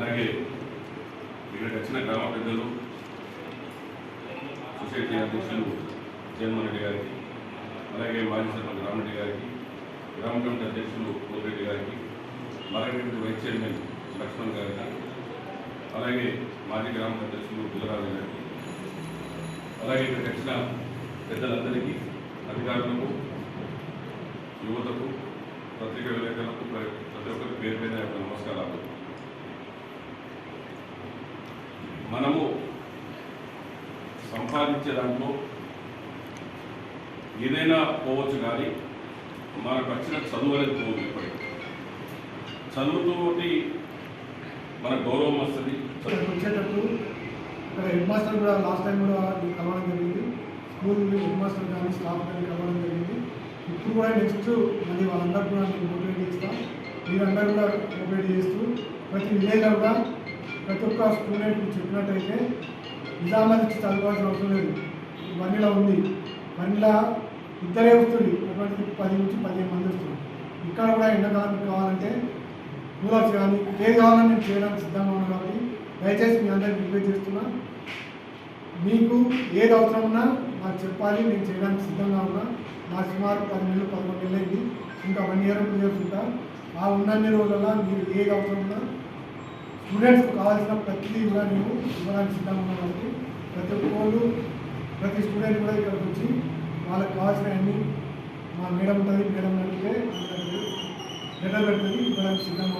అలాగే ఇక్కడికి వచ్చిన గ్రామ పెద్దలు సొసైటీ అధ్యక్షులు జగన్మోహన్ గారికి అలాగే మాజీ సర్పంచ్ రామరెడ్డి గారికి గ్రామ కమిటీ అధ్యక్షులు కోరెడ్డి గారికి మరగంటి వైస్ చైర్మన్ లక్ష్మణ్ గారికి అలాగే మాజీ గ్రామ అధ్యక్షులు బుల్లరాజు గారికి అలాగే ఇక్కడికి వచ్చిన పెద్దలందరికీ అధికారులకు యువతకు పత్రికా విలేకరులకు ప్రతి ఒక్కరి పేరు మీద నమస్కారాలు. మనము సంపాదించే దాంట్లో ఏదైనా పోవచ్చు కానీ మనకు వచ్చిన చదువు అనేది పోదు ఇప్పటికీ చదువుతోటి మన గౌరవం వస్తుంది. వచ్చేటప్పుడు హెడ్ మాస్టర్ కూడా లాస్ట్ టైం కూడా కలవడం జరిగింది. స్కూల్ హెడ్ మాస్టర్ కానీ స్టాఫ్ కానీ కలవడం జరిగింది. ఇప్పుడు కూడా నెక్స్ట్ మళ్ళీ వాళ్ళందరూ కూడా నేను మోటివేట్ చేస్తాం. మీరందరూ కూడా మోటివేట్ చేస్తూ ప్రతి విలేజ్లో కూడా ప్రతి ఒక్క స్టూడెంట్ చెప్పినట్టయితే నిజామాబాద్ నుంచి చదవాల్సిన అవసరం లేదు. వన్నిలా ఉంది. వన్నిలా ఇద్దరే వస్తుంది. అటువంటి పది నుంచి పదిహేను మంది వస్తుంది. ఇక్కడ కూడా ఎండాకాలం కావాలంటే కూలర్స్ కానీ ఏది కావాలని నేను చేయడానికి సిద్ధంగా ఉన్నాను కాబట్టి దయచేసి మీ అందరికీ రిక్వెస్ట్ చేస్తున్నా. మీకు ఏది అవసరం ఉన్నా నాకు చెప్పాలి. నేను చేయడానికి సిద్ధంగా ఉన్నా. నా సుమారు పది నెలలు పదకొండు నెలలు అయింది. ఇంకా వన్ ఇయర్ టూ ఇయర్స్ ఉంటా. ఆ ఉన్నన్ని రోజుల్లో మీరు ఏది అవసరం ఉన్నా స్టూడెంట్స్కి కావాల్సిన ప్రతిదీ కూడా నేను ఇవ్వడానికి సిద్ధంగా ఉన్నాను కాబట్టి ప్రతి ఒక్కళ్ళు ప్రతి స్టూడెంట్ కూడా ఇక్కడికి వచ్చి వాళ్ళకి కావాల్సిన అన్ని మా మేడం ఉంటుంది మేడం అంటే లెటర్ పెడుతుంది ఇవ్వడానికి సిద్ధంగా